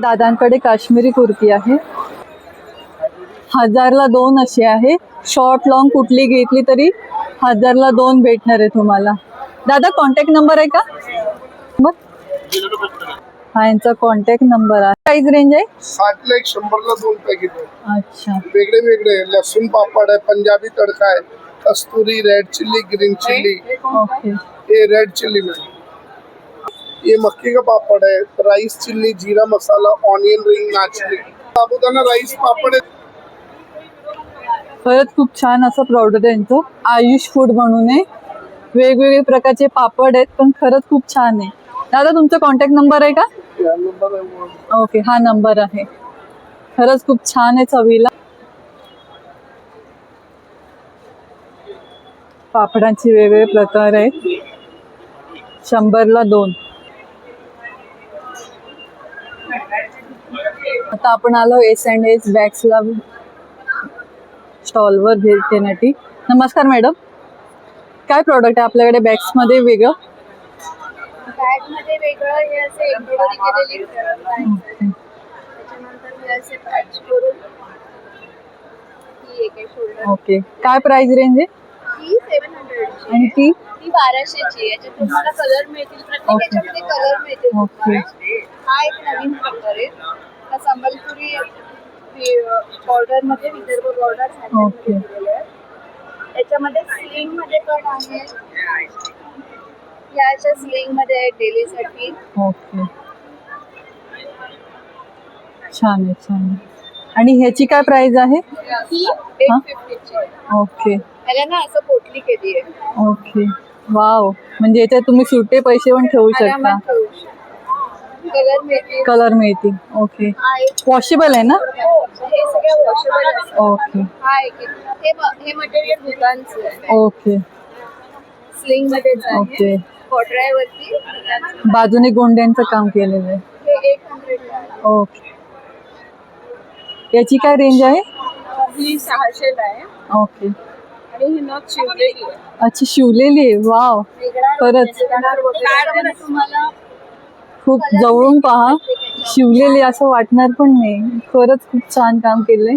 दादांकडे काश्मीरी कुर्ती आहे. हजारला दोन असे आहे. शॉर्ट लॉंग कुठली घेतली तरी हजारला दोन भेटणार आहे तुम्हाला. दादा कॉन्टॅक्ट नंबर आहे का? बघ. हा यांचा कॉन्टॅक्ट नंबर आहे. प्राइस रेंज आहे? साठला एक शंभरला दोन पॅकेट आहे अच्छा. वेगळे वेगळे. आहे. लसूण पापड आहे पंजाबी तडका आहे. Kasturi red chilli green chilli okay ये रेड चिल्ली में ये मक्के का पापड़ है राइस चिल्ली जीरा मसाला ऑनियन रिंग नाचली साबुदाना राइस पापड़ है। परत खूप छान असं प्रॉडक्ट आहे यांचं. आयुष फूड म्हणून आहे. वेगवेगळे प्रकारचे पापड आहेत पण खरंच खूप छान आहे. दादा तुमचा कॉन्टॅक्ट नंबर आहे का? ओके हा नंबर आहे. खरंच खूप छान आहे चवीला. पापडांचे वेगवेगळे प्रकार आहेत. शंभरला दोन. आता आपण आलो एस अँड एस बॅग्सला स्टॉलवर भेट देण्यासाठी. नमस्कार मॅडम काय प्रॉडक्ट आहे आपल्याकडे बॅग्समध्ये वेगळं? बॅगमध्ये वेगळं हे असे एम्ब्रॉयडरी केलेली bag आहे. त्याच्यानंतर हे असे पॅच करून ही एक आहे? शोल्डर ओके काय प्राइस रेंज आहे. ही सेवन हंड्रेडची आणि ती ती बाराशेची आहे. याच्यात तुम्हाला कलर मिळतील. प्रत्येक Okay. याच्यामध्ये कलर मिळतील Okay. तुम्हाला. हा एक नवीन प्रकार आहे. हा संबलपुरी बॉर्डरमध्ये विदर्भ बॉर्डर Okay. त्याच्यामध्ये स्लिंगमध्ये पण आहे. या अशा स्लिंगमध्ये आहे डेली साठी ओके. छान आहे छान आहे. आणि ह्याची काय प्राइस आहे? ही एट? फिफ्टीची आहे. ओके. त्याला ना असं पोटली केली आहे. ओके. वाव. म्हणजे याच्यात तुम्ही सुटे पैसे पण ठेवू शकता. कलर मिळतील कलर मिळतील ओके वॉशेबल आहे ना? हो, सगळं वॉशेबल असतं ओके हा एक आहे. हे ब- हे मटेरियल दुकानचं आहे. ओके स्लिंग मध्येच ओके. बाजूने गोंड्यांचं काम केलेलं आहे. एट हंड्रेड ओके याची काय रेंज आहे? ही सहाशेला आहे. ओके आणि ही नथ शिवलेली आहे. अच्छा शिवलेली आहे. वाव वेगळा तुम्हाला खूप जवळून पहा. शिवलेली असं वाटणार पण नाही. खरंच खूप छान काम केलंय.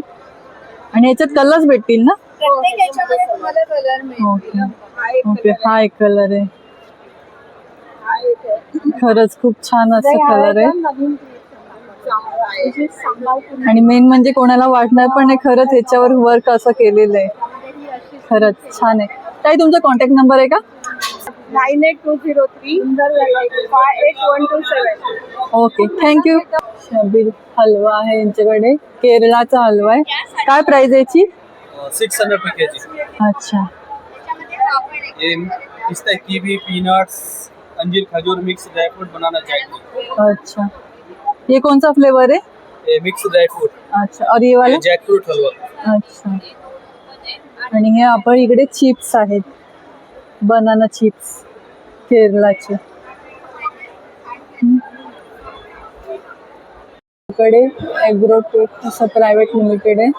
आणि याच्यात कलर्स भेटतील ना? हा एक ओके कलर हा एक कलर आहे. खरच खरंच खूप छान असं कलर आहे. आणि मेन म्हणजे कोणाला वाटणार पण नाही. खरंच याच्यावर वर्क असं केलेलं आहे. खरंच छान आहे. ताई तुमचा कॉन्टॅक्ट नंबर आहे का? Nine eight two zero three five eight one two seven. Okay thank you Shabbir हलवा आहे यांच्याकडे केरळाचा हलवा आहे. काय प्राइस याची? Six hundred kg. अच्छा. ये पिस्ता कीवी पीनट्स अंजीर खजूर मिक्स ड्राई फ्रूट बनाना चाहिए अच्छा. ये कौन सा फ्लेवर है ये मिक्स ड्राई फ्रूट अच्छा और ये वाला? जैक फ्रूट हलवा. अच्छा. आणि हे आपण इकडे चिप्स आहेत. बनाना चिप्स केरलाचे. इकडे ॲग्रोटेक असं प्रायव्हेट लिमिटेड आहे.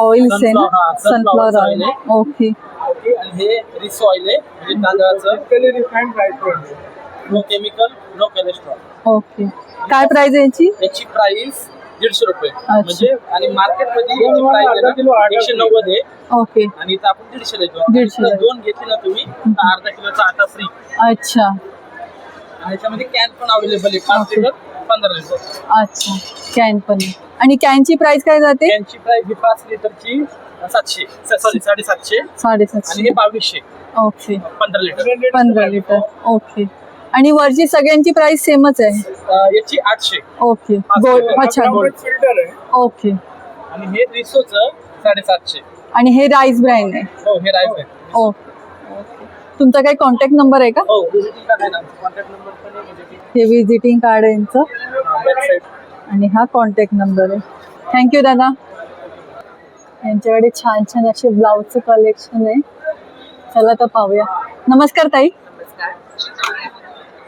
ऑइल्स आहे ना सनफ्लॉवर ऑइल ओके आणि हे रिस ऑइल आहे. म्हणजे तांदळाचं. Refined dry fruit no chemical no cholesterol okay काय प्राइस आहे याची? याची प्राइस दीडशे रुपये. म्हणजे आणि आटा ना एकशे नव्वद आहे. ओके. आणि इथं आपण दीडशे देतो. दोन घेतले ना तुम्ही तर अर्धा किलोचा आटा फ्री अच्छा. आणि याच्यामध्ये कॅन पण अवेलेबल आहे. पाच. लिटर पंधरा लिटर अच्छा. कॅन पण. आणि कॅनची प्राइस काय जाते? कॅनची प्राइस ही पाच लिटरची सातशे. सॉरी साडेसातशे. आणि साडेसातशे हे बावीसशे. ओके. पंधरा लिटर पंधरा लिटर ओके. आणि वरची सगळ्यांची प्राइस सेमच आहे. अं, याची आठशे. ओके. गोल्ड. अच्छा गोल्ड. फिल्टर आहे. ओके. आणि हे रिसोचं साडेसातशे. आणि हे राईस ब्रँड आहे. हो हे राईस आहे ओके तुमचा काही कॉन्टॅक्ट नंबर आहे का? हो आहे ना. कॉन्टॅक्ट नंबर पण आहे म्हणजे हे विजिटिंग कार्ड आहे यांचं. वेबसाईट आणि हा कॉन्टॅक्ट नंबर आहे. थँक्यू दादा. यांच्याकडे छान छान असे ब्लाऊजचं कलेक्शन आहे. चला तर पाहूया. नमस्कार ताई.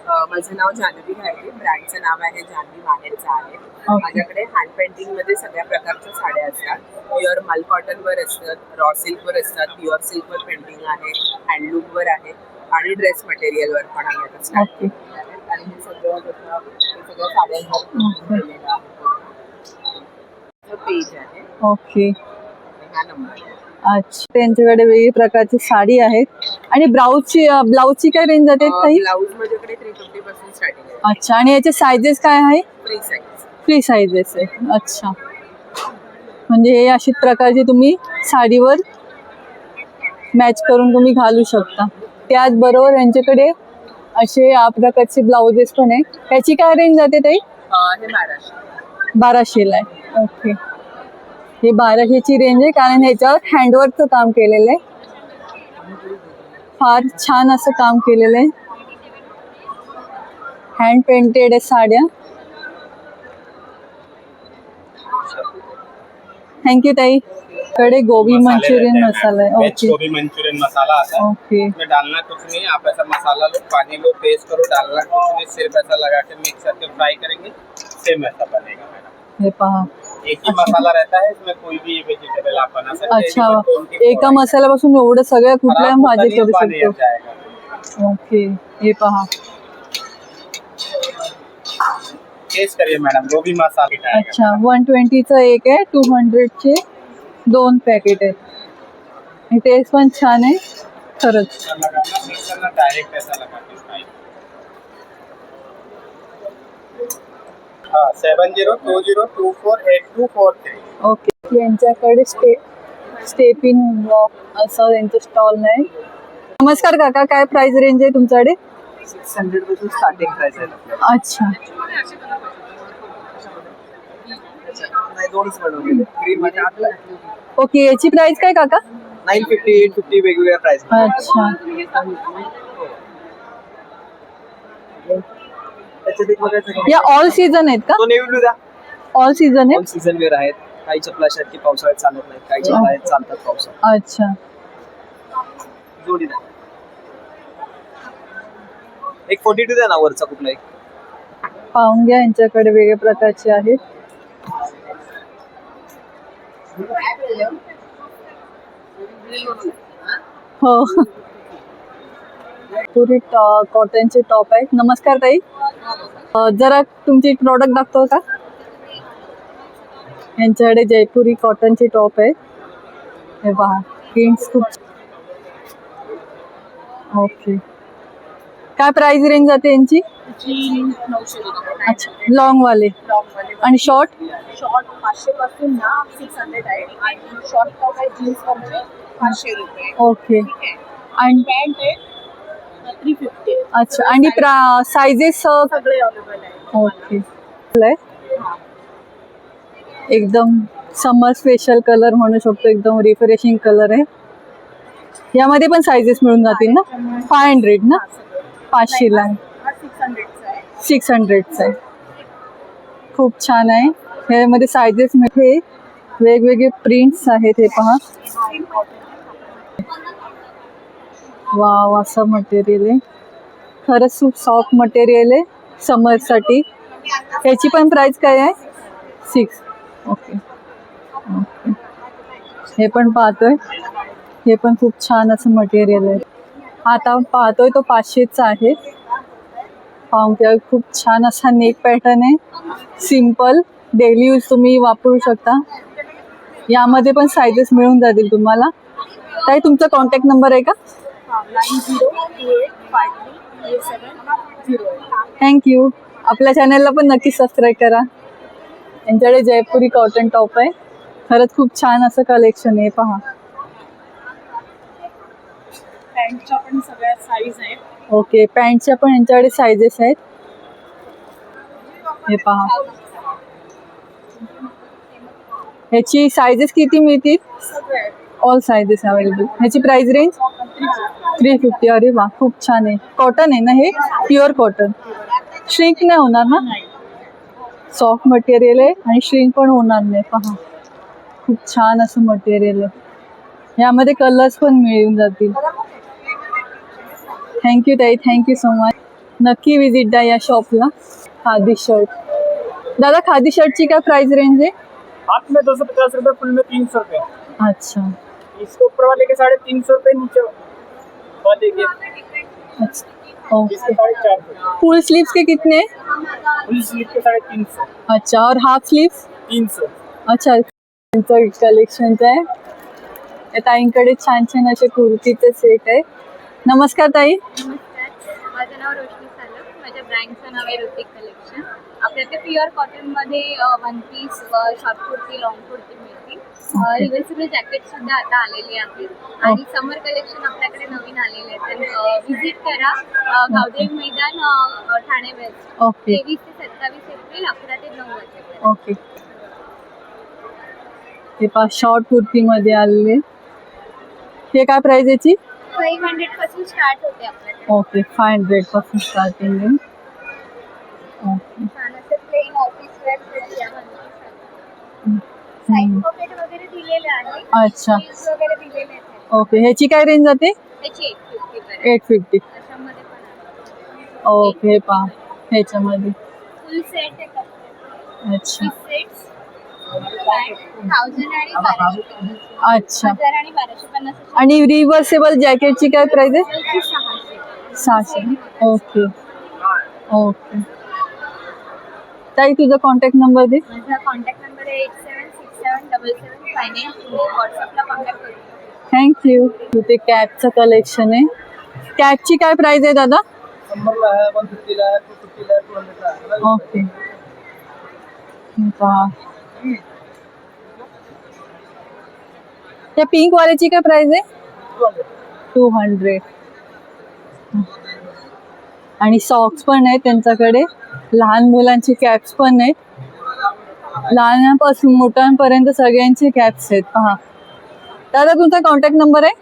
माझं नाव जान्हवी घाटे ब्रँडचं नाव आहे जान्हवी माहेरचं आहे. माझ्याकडे हँड पेंटिंगमध्ये सगळ्या प्रकारच्या साड्या असतात. प्युअर मल कॉटनवर असतात रॉ सिल्कवर असतात प्युअर सिल्कवर पेंटिंग आहे हँडलूमवर आहे आणि ड्रेस मटेरियलवर पण आहे. आणि हे सगळं कसं हे सगळं साड्यांवर पेज आहे. ओके हा नंबर आहे. अच्छा. त्यांच्याकडे वेगळी प्रकारची साडी आहेत. आणि ब्लाऊजची ब्लाऊजची काय रेंज जाते ब्लाऊज माझ्याकडे थ्री फिफ्टी पासून स्टार्टिंग आहे. अच्छा. आणि याचे सायझेस काय आहे? फ्री साईज फ्री आहे. अच्छा. म्हणजे हे अशी प्रकारची तुम्ही साडीवर मॅच करून तुम्ही घालू शकता. त्याचबरोबर यांच्याकडे असे या प्रकारचे ब्लाउजेस पण आहे त्याची काय रेंज जाते ताई? हे बाराशे. बाराशेला आहे. ओके हे बाराशेची रेंज आहे कारण ह्याच्यावर हँडवर्कचं काम केलेलं आहे. फार छान असं काम केलेलं आहे. हँड पेंटेड आहे साड्या. थँक्यू ताई. कडे गोबी मंचुरियन मसाला आहे. ओके गोभी मंचूरियन मसाला आता है ओके इसमें डालना कुछ नहीं आप ऐसा मसाला लो पानी लो पेस्ट करो डालना कुछ नहीं. सिर्फ़ ऐसा लगा के मिक्स करके फ्राई करेंगे. सेम ऐसा बनेगा मैडम हे पहा. एक ही मसाला रहता है इसमें कोई भी वेजिटेबल आप बना सकते हैं अच्छा एका मसाल्यापासून एवढं सगळ्या होता भाजी करू शकतो? ओके हे पहा. टेस्ट करिए मैडम गोभी मसाला आएगा अच्छा वन ट्वेंटीचं एक आहे टू हंड्रेडचे दोन पॅकेट आहेत. टेस्ट पण छान आहे खरंच. डायरेक्ट ऐसा लगा के फ्राई हाँ seven zero two zero two four eight two four three okay यांच्याकडे स्टे स्टेपिन वॉक असं यांचं स्टॉल नाही. नमस्कार काका काय प्राइस रेंज आहे तुमच्याकडे? सिक्स हंड्रेडपासून स्टार्टिंग प्राइस आहे. अच्छा. ओके याची प्राइस काय काका? नाईन फिफ्टी एट फिफ्टी वेगवेगळ्या प्राइस अच्छा त्याच्यात एक बघायचं का? या ऑल सीझन आहेत का? ब्लू द्या ऑल सीझन ऑल आहेत? सीझन वेअर आहेत. काही चपला अशा आहेत की पावसाळ्यात चालत नाहीत काही चपला आहेत चालतात पावसाळ्यात. अच्छा. जोडी द्या एक फोर्टी टू द्या ना वरचा कुठला एक. पाहून घ्या यांच्याकडे वेगळ्या प्रकारचे आहेत. हो. पुरी कॉटनचे टॉप आहेत. नमस्कार ताई. जरा तुमची प्रॉडक्ट दाखतो का? यांच्याकडे जयपुरी कॉटनचे टॉप आहेत. हे पहा प्रिंट्स खूप ओके काय प्राइस रेंज जाते यांची? अच्छा लॉंग वाले. आणि शॉर्ट शॉर्ट पाचशे पासून ना सिक्स हंड्रेड आहे. आणि शॉर्ट टॉप आहे जीन्स पाचशे रुपये. ओके आणि पॅन्ट आहे. Three fifty. अच्छा आणि सायझेस सगळे अवेलेबल आहे. ओके. एकदम समर स्पेशल कलर म्हणू शकतो एकदम रिफ्रेशिंग कलर आहे. यामध्ये पण सायझेस मिळून जातील ना? फाय हंड्रेड ना? पाचशेला हा सिक्स हंड्रेडचा आहे. खूप छान आहे. ह्यामध्ये सायझेस मध्ये वेगवेगळे प्रिंट्स आहेत हे पहा. वाव असं मटेरियल आहे. खरंच खूप सॉफ्ट मटेरियल आहे समरसाठी. ह्याची पण प्राइस काय आहे? सिक्स ओके ओके हे पण पाहतोय. हे पण खूप छान असं मटेरियल आहे. आता पाहतोय तो पाचशेचा आहे. पाहून घ्या खूप छान असा नेक पॅटर्न आहे. सिंपल डेली यूज तुम्ही वापरू शकता. यामध्ये पण सायझेस मिळून जातील तुम्हाला. ताई तुमचा कॉन्टॅक्ट नंबर आहे का? Nine zero two eight five three eight seven zero. Thank you आपल्या चॅनलला पण नक्की सबस्क्राईब करा. यांच्याकडे जयपुरी कॉटन टॉप आहे. खरंच खूप छान असं कलेक्शन आहे पहा. पॅन्टच्या पण सगळ्या साईज आहेत. ओके पॅन्टच्या पण यांच्याकडे सायझेस आहेत. हे पहा. ह्याची सायझेस किती मिळतील? ऑल सायझेस अवेलेबल ह्याची प्राइस रेंज थ्री फिफ्टी अरे वा खूप छान आहे. कॉटन आहे ना हे? प्युअर कॉटन श्रिंक नाही होणार ना? सॉफ्ट मटेरियल आहे आणि श्रिंक पण होणार नाही. पहा. खूप छान असं मटेरियल आहे. यामध्ये कलर्स पण मिळून जातील. थँक्यू ताई थँक्यू सो मच नक्की विजिट द्या या शॉपला खादी शर्ट दादा खादी शर्टची काय प्राइस रेंज आहे? हाथ में दो सौ पचास रुपए फुल में तीन सौ रुपए अच्छा. इसको ऊपर वाले के साढ़े तीन सौ रुपए नीचे वाले के। अच्छा ओके साढ़े चार सौ। फुल स्लीव्स के कितने? फुल स्लीव के साढ़े तीन सौ। अच्छा और हाफ स्लीव्स तीन सौ। अच्छा त्यांचं कलेक्शनचं आहे या ताईंकडे छान छान असे कुर्तीचे सेट आहे. नमस्कार ताई. नमस्कार. माझं नाव रोशनी सालक माझ्या ब्रँडचं नाव आहे ऋतिक कलेक्शन आपल्याकडे प्युअर कॉटनमध्ये one piece short kurti long kurti reversible jacket सुद्धा आता आलेले आहेत आणि समर कलेक्शन आपल्याकडे नवीन आलेले आहेत व्हिजिट करा. गावदेवी मैदान ठाणे वेस्ट ओके तेवीस ते सत्तावीस एप्रिल अकरा ते नऊ वाजेपर्यंत. ओके हे पा शॉर्ट कुर्तीमध्ये आलेले. हे काय प्राइस याची? फाईव्ह हंड्रेडपासून स्टार्ट होते आपल्याकडे. ओके फाय हंड्रेडपासून स्टार्टिंग आहे ओके छान असं plain office wear side pocket आहे अच्छा. ओके. ह्याची काय रेंज जाते? एट फिफ्टी ओके पा ह्याच्यामध्ये. अच्छा. अच्छा. आणि रिव्हर्सेबल जॅकेटची काय प्राइस आहे? सहाशे. ओके. ओके. ताई तुझा कॉन्टॅक्ट नंबर दे. माझा कॉन्टॅक्ट नंबर आहे eight seven six seven double seven thank you इथे कॅपचं कलेक्शन आहे. कॅपची काय प्राइस आहे दादा? ओके त्या पिंक वाल्याची काय प्राइस आहे? टू हंड्रेड आणि सॉक्स पण आहेत त्यांच्याकडे. लहान मुलांची कॅप्स पण आहेत. लहानापासून मोठ्यांपर्यंत सगळ्यांचे कॅप्स आहेत. पहा. दादा तुमचा कॉन्टॅक्ट नंबर आहे?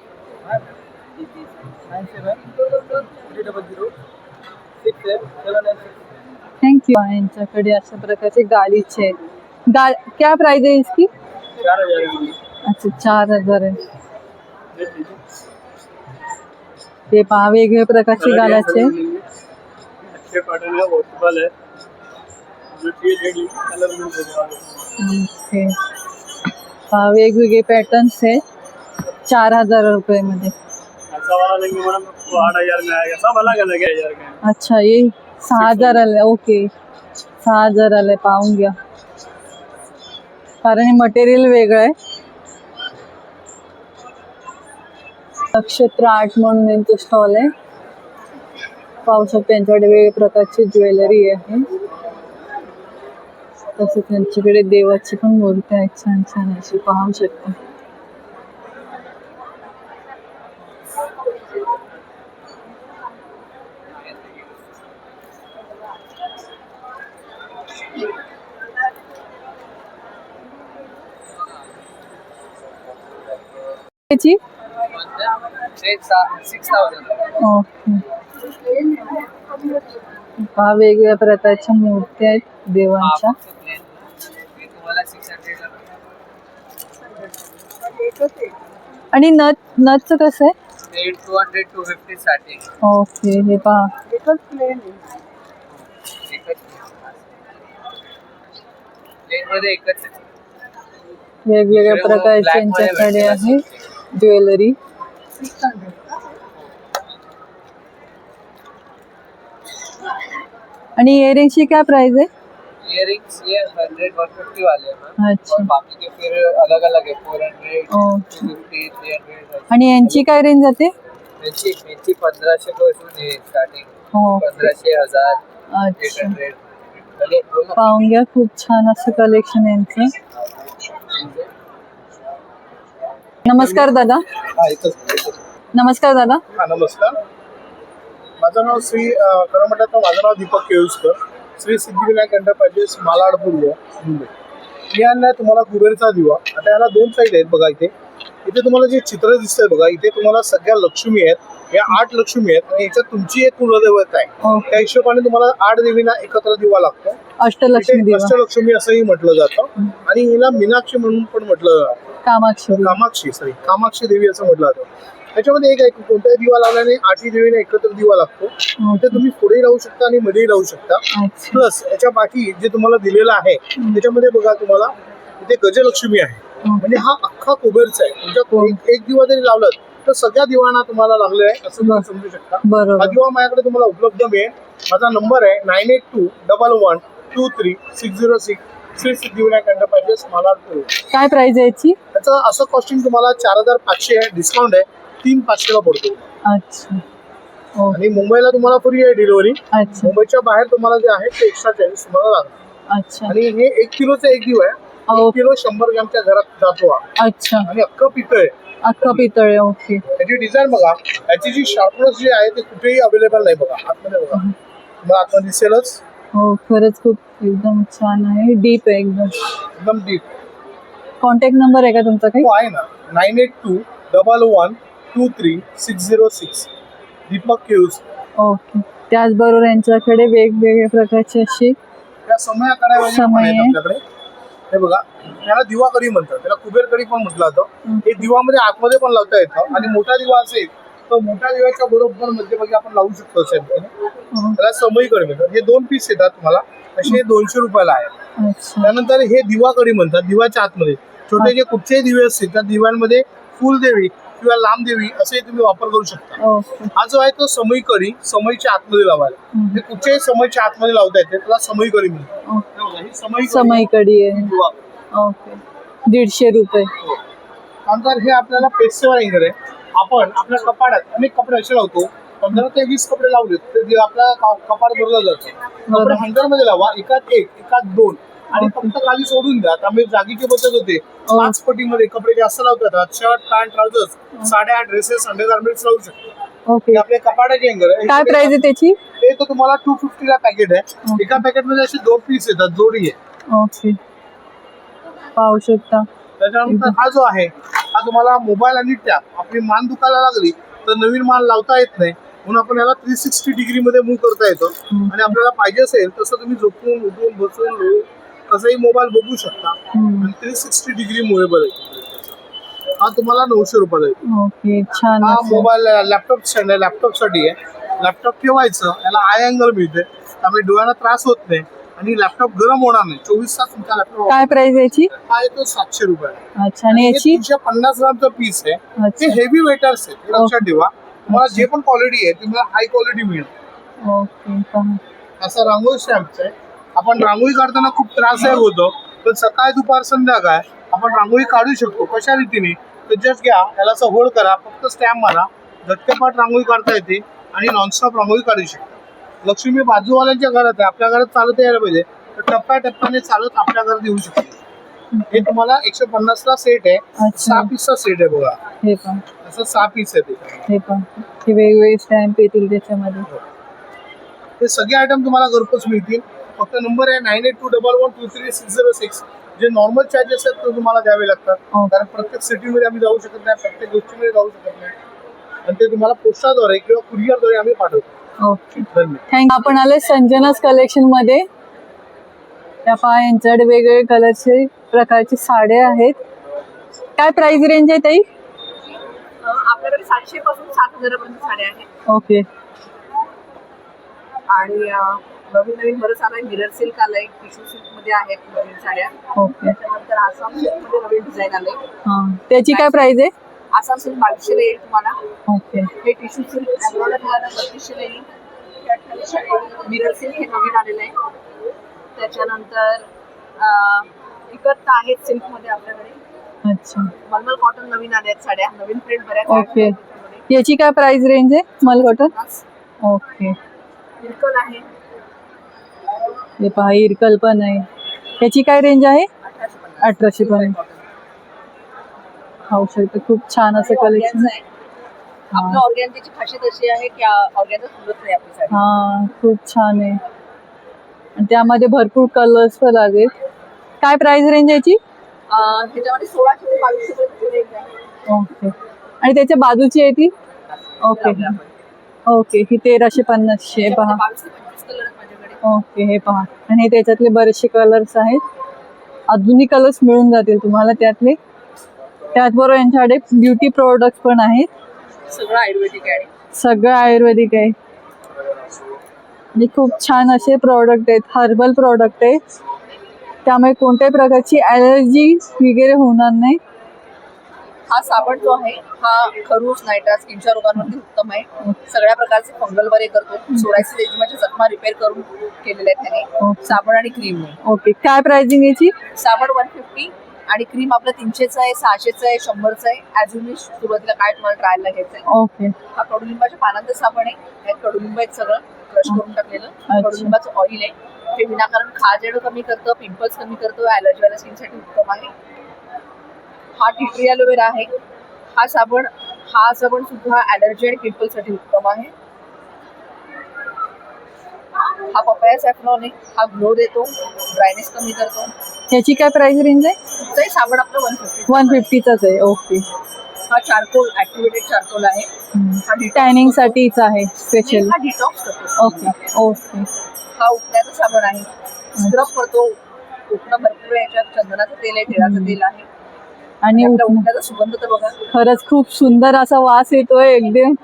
थँक्यू यांच्याकडे अशा प्रकारचे गाडीचे आहेत. गा क्या प्राइस आहे इसकी? अच्छा चार हजार आहे. ते पहा वेगवेगळ्या प्रकारचे गाड्याचे ओके. वेगवेगळे पॅटर्न्स आहे चार हजार रुपये मध्ये अच्छा ये सहा हजार आले ओके. सहा हजार आलाय. पाहून घ्या. कारण हे मटेरियल वेगळं आहे. नक्षत्र आर्ट म्हणून यांचं स्टॉल आहे. पाहू शकतो त्यांच्याकडे वेगवेगळ्या प्रकारची ज्वेलरी आहे. तसंच त्यांच्याकडे देवाची पण मूर्ती आहे छान छान अशी पाहू शकता. त्याची ओके पहा वेगवेगळ्या प्रकारच्या मूर्त्या आहेत देवांच्या. आणि नथ नथचं कसं आहे? Two hundred two fifty okay हे पहा. एकच आहे वेगवेगळ्या प्रकारचे यांच्याकडे आहे ज्वेलरी. आणि इयरिंगची काय प्राइस आहे? इयरिंग्स ये हंड्रेड वन फिफ्टी वाले हैं मैम अच्छा. और बाकी के फिर अलग अलग है four hundred two okay fifty three hundred आणि यांची काय रेंज जाते यांची यांची पंधराशे पासून आहे स्टार्टिंग हो. पंधराशे हजार एट अच्छा हंड्रेड पाहून घ्या खूप छान असं कलेक्शन यांचं. नमस्कार दादा. हा नमस्कार दादा. हा नमस्कार. माझं नाव श्री खरं म्हटलं तर माझं नाव दीपक केळुसकर. श्री सिद्धिविनायक एंटरप्राइजेस मालाड पूर्व मुंबई. मी आणलाय तुम्हाला कुबेरचा दिवा. आता याला दोन साईड आहेत बघा इथे. इथे तुम्हाला जे चित्र दिसतंय बघा इथे तुम्हाला सगळ्या लक्ष्मी आहेत. या आठ लक्ष्मी आहेत आणि याच्यात तुमची एक कुलदैवत आहे. ओके त्या हिशोबाने तुम्हाला आठ देवींना एकत्र दिवा लागतो. अष्टलक्ष्मी अष्टलक्ष्मी असंही म्हटलं जातं. आणि हिला मीनाक्षी म्हणून पण म्हटलं जातं. कामाक्षी. कामाक्षी सॉरी कामाक्षी देवी असं म्हटलं जातं. त्याच्यामध्ये एक आहे की कोणताही दिवा लावल्याने आठी देवीने एकत्र दिवा लागतो. ओके. ते तुम्ही पुढेही राहू शकता आणि मध्येही राहू शकता. प्लस याच्या बाकी जे तुम्हाला दिलेलं आहे त्याच्यामध्ये बघा तुम्हाला इथे गजलक्ष्मी आहे. म्हणजे हा अख्खा कुबेरचा आहे. तुमच्या एक- एक दिवा जरी लावलात तर सगळ्या दिवाणा तुम्हाला लागले आहे असं तुम्ही समजू शकता. हा दिवा माझ्याकडे तुम्हाला उपलब्ध मिळेल. माझा नंबर आहे nine eight two double one two three six zero six. काय प्राइस आहे याची? त्याचं असं कॉस्टिंग तुम्हाला चार हजार पाचशे आहे डिस्काउंट आहे. तीन पाचशेला पडतो. अच्छा. ओ आणि मुंबईला तुम्हाला फ्री आहे डिलिव्हरी अच्छा. मुंबईच्या बाहेर तुम्हाला जे आहे ते एक्स्ट्रा चार्जेस तुम्हाला लागणार. अच्छा. आणि हे एक किलोचं एक दिव आहे. हो. एक किलो शंभर ग्रॅमच्या घरात जातो हा. अच्छा. आणि अख्खं पितळ आहे. अख्खा पितळ ओके. त्याची डिझाईन बघा. याची जी शार्पनेस जी आहे ते कुठेही अवेलेबल नाही बघा. आतमध्ये बघा. तुम्हाला आतमध्ये दिसेलच. हो खरंच खूप एकदम छान आहे. डीप आहे एकदम. एकदम डीप कॉन्टॅक्ट नंबर आहे का तुमचा काही? तो आहे ना. Nine eight two double one two three six zero six Deepak caves okay त्याचबरोबर यांच्याकडे वेगवेगळ्या प्रकारची अशी त्या समय समय. आपल्याकडे. हे बघा त्याला दिवा कडी म्हणतात. त्याला कुबेर कडी पण म्हटलं जातं. हे दिवामध्ये आतमध्ये पण लावता येतं. आणि मोठा दिवा असेल तर मोठ्या दिव्याच्या बरोबर मध्यभागी आपण लावू शकतो अशा रीतीने. त्याला समई कडी म्हणतात. हे दोन पीस येतात तुम्हाला. असे हे दोनशे रुपयाला आहे अच्छा. त्यानंतर हे दिवा कडी म्हणतात दिवाच्या आतमध्ये. छोटे जे कुठचेही दिवे असतील त्या दिव्यांमध्ये फुलदेवी किंवा लांबदेवी असे तुम्ही वापर करू शकता. हा जो आहे तो समई कडी समईच्या आतमध्ये लावायला. हे कुठच्याही समईच्या आतमध्ये लावता येते त्याला समई कडी म्हणतात. ओके. हे बघा, ही समई कढी समय कडी ही आहे दिवा. ओके. दीडशे रुपये. नंतर हे आपल्याला पेशेवर अँगर आहे आपण आपल्या कपाडात अनेक कपडे असे लावतो पंधरा ते वीस कपडे लावले तर आपला का- कपाट भरलं जातं. बरोबर. कपडे हँगरमध्ये लावा एकात एक एकात दोन. आणि फक्त खाली सोडून द्या. त्यामुळे जागेची बचत होते. हो. पाच पटीमध्ये कपडे जास्त लावतात. शर्ट पॅन्ट ट्राउझर्स साड्या ड्रेसेस अंडर गार्मेंट्स लावू शकतो. ओके. हे आपले कपाडाचे हँगर काय प्राइस आहे त्याची? हे तर तुम्हाला टू फिफ्टीला पॅकेट आहे. एका पॅकेटमध्ये असे दोन पीस येतात जोडी आहे. ओके. पाहू शकता. त्याच्यानंतर हा जो आहे हा तुम्हाला मोबाईल आणि टॅप आपली मान दुखायला लागली तर नवीन माल लावता येत नाही. म्हणून आपण याला थ्री सिक्स्टी डिग्री मध्ये मूव्ह करता येतं. आणि आपल्याला पाहिजे असेल तसं तुम्ही झोपून उठून बसून कसंही मोबाईल बघू शकता. आणि थ्री सिक्स्टी डिग्री मुव्हेबल आहे. हा तुम्हाला नऊशे रुपयाला येतो. ओके छान हा. मोबाईल लॅपटॉप स्टँड आहे लॅपटॉपसाठी आहे. लॅपटॉप ठेवायचं याला आय अँगल मिळते त्यामुळे डोळ्यांना त्रास होत नाही. आणि लॅपटॉप गरम होणार नाही. चोवीस तास तुमचा लॅपटॉप काय प्राइस याची? हा येतो सातशे रुपये अच्छा आणि याची? तीनशे पन्नास ग्रामचं पीस आहे. ते अच्छा हेवी वेटर्स आहे. हे लक्षात ठेवा. तुम्हाला जे पण क्वालिटी आहे तुम्हाला हाय क्वालिटी मिळेल. ओके पहा. असं रांगोळी स्टॅम्पचं आहे. आपण रांगोळी काढताना खूप त्रासदायक होतो. पण सकाळ दुपार संध्याकाळ आपण रांगोळी काढू शकतो. कशा रीतीने? तर जस्ट घ्या. त्याला असं होल्ड करा. फक्त स्टॅम्प मारा. झटकेपाट रांगोळी काढता येते आणि नॉनस्टॉप रांगोळी काढू शकतो. लक्ष्मी बाजूवाल्यांच्या घरात आहे. आपल्या घरात चालत यायला पाहिजे. तर टप्प्या टप्प्याने चालत आपल्या घरात येऊ शकतो. हे तुम्हाला एकशे पन्नासला सेट आहे. सहा पीसचा सेट आहे बघा. हे पण असं सहा पीस आहे ते. हे पण हे वेगवेगळे स्टॅम्प येतील त्याच्यामध्ये. हे. सगळे आयटम तुम्हाला घरपोच मिळतील. फक्त नंबर आहे nine eight two double one two three six zero six. जे नॉर्मल चार्जेस आहेत ते तुम्हाला द्यावे लागतात. हो. कारण प्रत्येक सिटीमध्ये आम्ही जाऊ शकत नाही प्रत्येक गोष्टीमध्ये जाऊ शकत नाही. आणि ते तुम्हाला पोस्टाद्वारे किंवा कुरिअरद्वारे आम्ही पाठवतो. थँक आपण आले संजनास कलेक्शनमध्ये. त्या पहा यांच्याकडे वेगवेगळे कलरचे प्रकारचे साड्या आहेत. काय प्राइस रेंज आहे ताई? आपल्याकडे सातशे पासून सात हजारापर्यंत साड्या आहेत. ओके आणि नवीन नवीन बरंच आलंय मिरर सिल्क आलंय टिश्यू सिल्कमध्ये आहेत नवीन साड्या. ओके. त्याच्यानंतर आसाम सिल्कमध्ये नवीन डिझाईन आले हा. त्याची काय प्राइस आहे? आसाम सिल्क बावीसशे येईल तुम्हाला. ओके. हे टिश्यू सिल्क एम्ब्रॉयडरी बत्तीसशे येईल. मिरर सिल्क हे नवीन आलेलं आहे. त्याच्यानंतर अं, इकत आहेत सिल्कमध्ये आपल्याकडे. अच्छा. मलमल कॉटन नवीन आले आहेत साड्या. नवीन प्रिंट बऱ्याच ओके. आहेत त्याच्यामध्ये. याची काय प्राइस रेंज आहे? मलकॉटन ओके. इरकल आहे. हे पहा इरकल पण आहे. याची काय रेंज आहे? अठराशे पर्यंत खाऊ शकतो खूप छान असं कलेक्शन आहे. आपलं ऑर्गॅन्झाची खासियत अशी आहे की ऑर्गॅन्झा फुलत नाही आपली साडी हा खूप छान आहे. आणि त्यामध्ये भरपूर कलर्स पण आहेत काय प्राइस रेंज याची? अं, त्याच्यामध्ये सोळाशे ते बावीसशे पर्यंत range आहे. ओके. आणि त्याच्या बाजूची आहे ती? ओके. ओके ही तेराशे पन्नासशे पहा ते पंचवीस कलर आहेत माझ्याकडे ओके हे पहा. आणि हे त्याच्यातले बरेचसे कलर्स आहेत. अजूनही कलर्स मिळून जातील तुम्हाला त्यातले. त्याचबरोबर यांच्याकडे ब्युटी प्रोडक्ट्स पण आहेत. सगळं आयुर्वेदिक आहे. सगळं आयुर्वेदिक आहे. आणि खूप छान असे प्रॉडक्ट आहेत. हर्बल प्रॉडक्ट आहेत त्यामुळे कोणत्याही प्रकारची ॲलर्जी वगैरे होणार नाही. हा साबण जो आहे हा खरूज नायट्रा स्किनच्या रोगांवरती उत्तम आहे. सगळ्या प्रकारचे फंगल बरे करतो. सोरायसिस एजिमाच्या जखमा रिपेअर करून केलेल्या आहेत त्याने. साबण आणि क्रीमने ओके. काय प्राइसिंग याची? साबण वन फिफ्टी आणि क्रीम आपलं तीनशेचं आहे सहाशेचं आहे शंभरचं आहे. ॲज सुरुवातीला काय तुम्हाला ट्रायलला घ्यायचं आहे. ओके. हा कडुलिंबाच्या पानांचं साबण आहे. कडुलिंब आहेत सगळं. क्रश करून टाकलेलं. कडुलिंबाचं ऑइल आहे. ते विनाकारण खाजेड कमी करतं पिंपल्स कमी करतं ॲलर्जी वाल्या स्किनसाठी उत्तम आहे. हा टिटरी ॲलोवेरा आहे. हा साबण हा साबण सुद्धा ॲलर्जी आणि पिंपल्ससाठी उत्तम आहे. हा पपया सॅफ्रॉन आहे. हा ग्लो देतो. ड्रायनेस कमी करतो. याची काय प्राइस रेंज आहे? साबण आपलं वन फिफ्टी वन फिफ्टीचाच आहे. ओके हा चारकोल ऍक्टिव्हेटेड चारकोल आहे. हा detox टॅनिंग साठीच आहे स्पेशल हा डिटॉक्स करतो. ओके ओके हा उठण्याचं साबण आहे. स्क्रब करतो. उठणं भरपूर आहे याच्यात चंदनाचं तेल आहे तिळाचं तेल आहे. आणि सुगंध खरंच खूप सुंदर असा वास येतोय एकदम.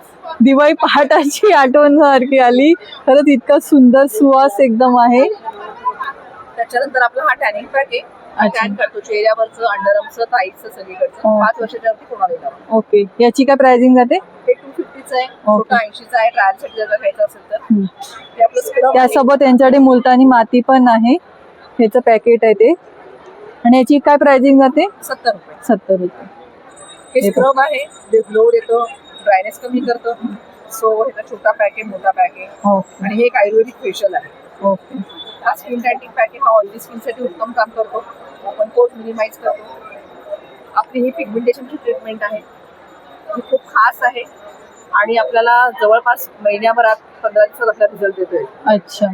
दिवाळी पहाटाची आठवण सारखी आली. खरंच इतका सुंदर सुवास एकदम आहे. त्याच्यानंतर आपला हा टॅनिंग पॅक आहे. अच्छा. टॅन करतो चेहऱ्यावरचं अंडरआर्मचं थाईचं सगळीकडचं. हो. पाच वर्षाच्या वरती कोणाला लावा ओके. याची काय प्राइसिंग जाते? हे टू फिफ्टीचं आहे. छोटा ऐंशीचं आहे. ट्रायलसाठी जर का घ्यायचं असेल तर. हम्म. आपलं स्क्रब त्यासोबत यांच्याकडे मुलतानी माती पण आहे. ह्याचं पॅकेट आहे ते. आणि याची काय प्राइसिंग जाते? सत्तर रुपये. सत्तर रुपये. हे स्क्रब आहे. जे ग्लो देतो ड्रायनेस कमी करतं. सो ह्याचा छोटा पॅक आहे मोठा पॅक आहे. आणि हे एक आयुर्वेदिक फेशियल आहे. ओके हा स्किन टायटिंग पॅक आहे. हा ऑइली स्किनसाठी उत्तम काम करतो. ओपन पोर्स मिनिमाइज करतो. आपली ही पिगमेंटेशनची ट्रीटमेंट आहे. ही खूप खास आहे. आणि आपल्याला जवळपास महिन्याभरात पंधरा दिवसात आपला रिझल्ट येतोय अच्छा.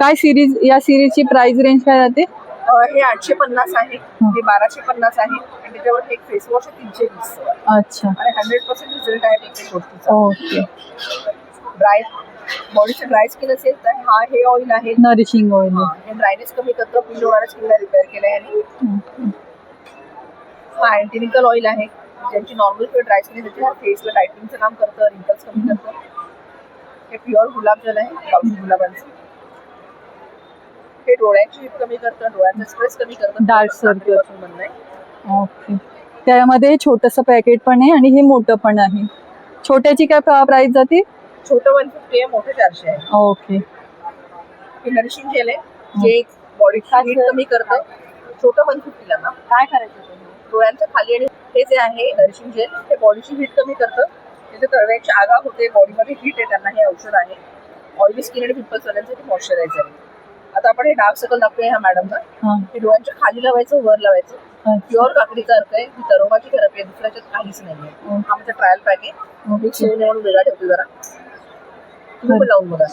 काय सिरीज या सिरीजची प्राइस रेंज काय जाते? हे आठशे पन्नास आहे हे. बाराशे पन्नास आहे आणि त्याच्यावर एक फेस वॉश आहे तीनशे वीस. अच्छा. आणि हंड्रेड पर्सेंट रिझल्ट आहे प्रत्येक गोष्टीचा. ओके. ड्राय बॉडीचं ड्राय स्किन असेल तर हा हे ऑइल आहे. नरिशिंग ऑइल हा, ड्रायनेस कमी करतं पिल होणाऱ्या स्किनला रिपेअर केलं आहे आणि हा. अँटिनिकल ऑइल आहे. ज्यांची नॉर्मल किंवा ड्राय स्किन आहे त्याच्या फेसला टायटिंगचं काम करतं रिंकल्स कमी करतं. हे प्युअर गुलाब जल आहे गावठी गुलाबांचं. हे डोळ्यांची कमी करतं डोळ्यांचा स्ट्रेस कमी करतं. circle. रात्रीपासून बनणं आहे. ओके त्यामध्ये छोटंसं पॅकेट पण आहे आणि हे मोठं पण आहे. छोट्याची काय प्राइस जाते? छोटं वन फिफ्टी आहे मोठं चारशे आहे. ओके हे नरिशिंग जेल आहे जे हीट कमी करतं. छोटं वन फिफ्टीला ना. काय करायचं डोळ्यांच्या खाली आणि हे जे आहे नरिशिंग जेल हे बॉडीची हीट कमी करतं. त्याचे तळव्याची आगा होते बॉडीमध्ये हीट आहे त्यांना हे औषध आहे. ऑइली स्किन आणि पिंपल्स वाल्यांसाठी मॉइश्चरायझर आहे. आता आपण हे डार्क सर्कल दाखवूया ह्या मॅडमला हां. डोळ्यांच्या खाली लावायचं वर लावायचं. प्युअर काकडीचा अर्थ आहे ही तरोमाची थेरपी आहे दुसऱ्याच्यात काहीच नाही आहे हा आमचा ट्रायल पॅक आहे. मी शिवणे म्हणून वेगळा ठेवते जरा. तुम्ही लावून बघा.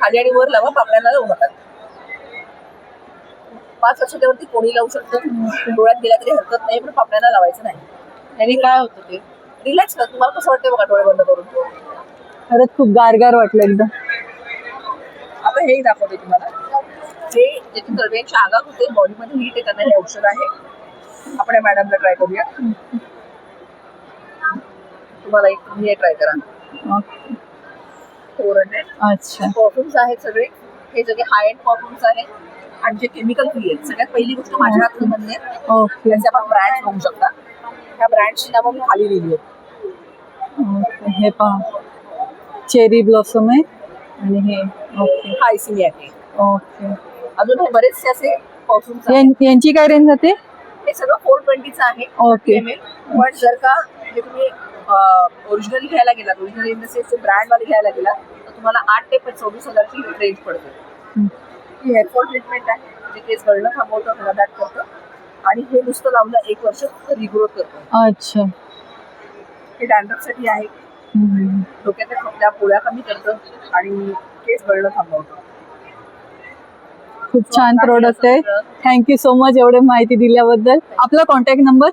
खाली आणि वर लावा पापड्यांना लावू नका. पाच वर्षाच्या वरती कोणी लावू शकतं? डोळ्यात गेला तरी हरकत नाही पण पापड्यांना लावायचं नाही. त्यांनी काय होतं ते? रिलॅक्स कर. तुम्हाला कसं वाटतं बघा डोळे बंद करून? खरंच खूप गारगार वाटलं एकदम. आता हे दाखवते तुम्हाला. जे ज्याची तळव्यांची आगाग होते बॉडीमध्ये हीट आहे त्यांना हे औषध आहे. आपण या मॅडमला ट्राय करूया. तुम्हाला एक तुम्ही हे ट्राय करा. अच्छा. परफ्युम्स आहेत सगळे. हे सगळे हाय एंड परफ्युम्स आहेत. आणि जे केमिकल फ्री आहेत. सगळ्यात पहिली गोष्ट माझ्या हातून बनले आहेत ओके. त्याचे आपण ब्रँड्स बघू शकता. ह्या ब्रँडची नावं मी खाली लिहिली आहेत. हे पहा. चेरी ब्लॉसम आहे. आणि हे ओके. हा आहे ओके. अजून हे बरेचसे असे परफ्युम्स आहेत. यां- यांची काय रेंज जाते हे सगळं फोर ट्वेंटीचं आहे. एम एल पण जर का हे तुम्ही ओरिजिनली घ्यायला गेलात original in the sense brand वाले घ्यायला गेलात तर तुम्हाला आठ ते चोवीस हजारची रेंज पडते. हं. ही हेअरफॉल ट्रीटमेंट आहे. जे केस गळणं थांबवतं घनदाट करतं आणि हे नुसतं लावलं एक वर्ष रिग्रोथ करतं अच्छा. हे डॅन्ड्रफसाठी आहे. डोक्याच्या खपल्या पोळ्या कमी करतं आणि केस गळणं थांबवतं. खूप छान प्रोडक्ट आहे थँक्यू सो मच एवढे माहिती दिल्याबद्दल. आपला कॉन्टॅक्ट नंबर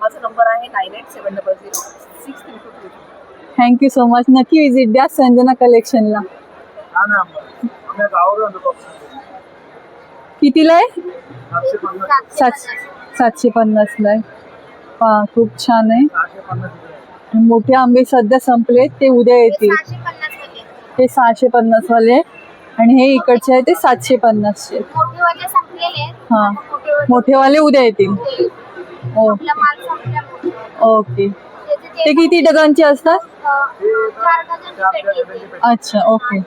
माझा नंबर आहे nine eight seven double zero six three two three thank you so much नक्की विजिट द्या संजना कलेक्शनला. कितीला आहे? सातशे पन्नास. सात सातशे पन्नासला आहे. खूप छान आहे. पन्नास मोठे आंबे सध्या संपले ते उद्या येतील. पन्नास ते सहाशे पन्नास वाले. आणि हे इकडचे आहे ते सातशे संपलेले आहेत. हा. मोठे वाले मोठेवाले उद्या येतील. ओके. ते किती डझनचे असतात. अच्छा ओके.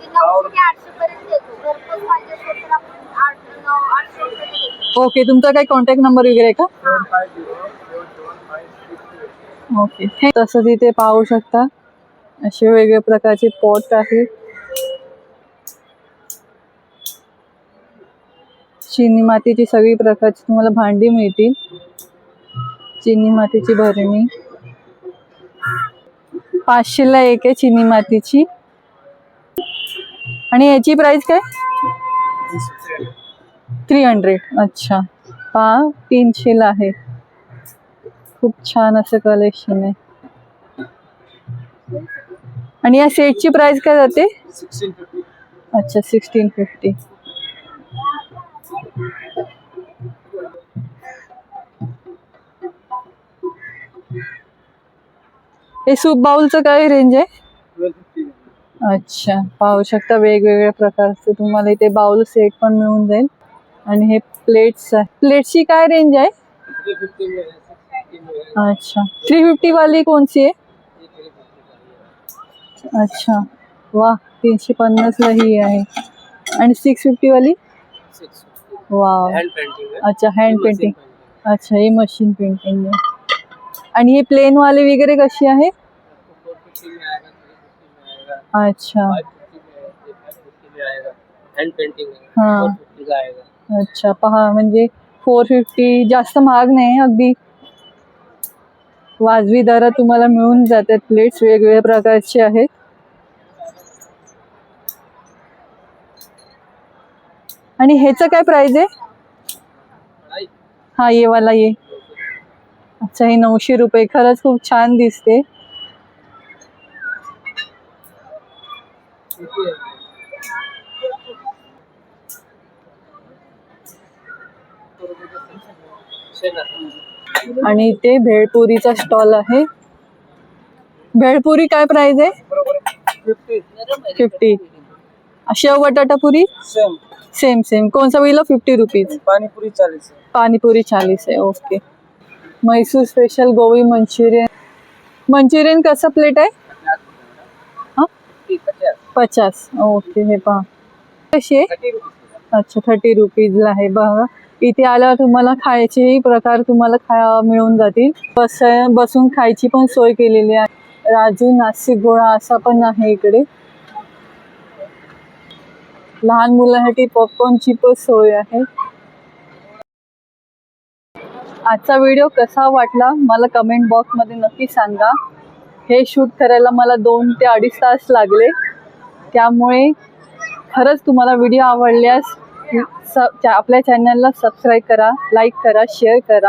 ओके तुमचा काही कॉन्टॅक्ट नंबर वगैरे आहे का seven five zero seven seven five six two okay तसं तिथे पाहू शकता. असे वेगवेगळ्या प्रकारचे पॉट आहेत चिनी मातीची सगळी प्रकारची तुम्हाला भांडी मिळतील. चिनी मातीची भरणी. पाचशेला एक आहे चिनी मातीची. आणि याची प्राइस काय? थ्री हंड्रेड अच्छा. पा तीनशेला आहे. खूप छान असं कलेक्शन आहे. आणि या सेटची प्राइस काय जाते? अच्छा सिक्स्टीन फिफ्टी हे सूप बाउलचं काय रेंज आहे? अच्छा पाहू शकता वेगवेगळ्या प्रकारचं. तुम्हाला इथे बाउल सेट पण मिळून जाईल. आणि हे प्लेट्स आहे. प्लेटची काय रेंज आहे? अच्छा. थ्री फिफ्टी वाली कौन सी है? अच्छा. वा तीनशे पन्नासला ही आहे. आणि सिक्स फिफ्टी वाली? वा अच्छा हँड पेंटिंग. अच्छा ही मशीन पेंटिंग आहे. आणि हे प्लेन वाले वगैरे कशी आहे? अच्छा. है. अच्छा पहा म्हणजे फोर फिफ्टी जास्त महाग नाही अगदी वाजवी दरात तुम्हाला मिळून जातात. प्लेट्स वेगवेगळ्या प्रकारचे आहेत. आणि ह्याचं काय प्राइस आहे? हा ये वाला ये. अच्छा हे नऊशे रुपये. खरंच खूप छान दिसते. आणि इथे भेळपुरीचा स्टॉल आहे. भेळपुरी काय प्राइस आहे? फिफ्टी शेव बटाटा पुरी? सेम सेम कौन सा बोला फिफ्टी रुपीज पानी पूरी चालीस पानीपुरी चालीस आहे. Okay Mysore special gobi Manchurian. Manchurian कसं प्लेट आहे? हां? पचास. ओके हे पहा. कशी आहे? थर्टी रुपीज़ अच्छा थर्टी रुपीजला आहे. बघा. इथे आल्यावर तुम्हाला खायचेही प्रकार तुम्हाला खा मिळून जातील. बस बसून खायची पण सोय केलेली आहे. राजू नाशिक गोळा असा पण आहे इकडे. लहान मुलांसाठी पॉपकॉर्नची पण सोय आहे. आजचा व्हिडिओ कसा वाटला मला कमेंट बॉक्समध्ये नक्की सांगा. हे शूट करायला मला दोन ते अडीच तास लागले. त्यामुळे खरंच तुम्हाला व्हिडिओ आवडल्यास आपल्या चॅनलला सबस्क्राईब करा लाईक करा शेअर करा.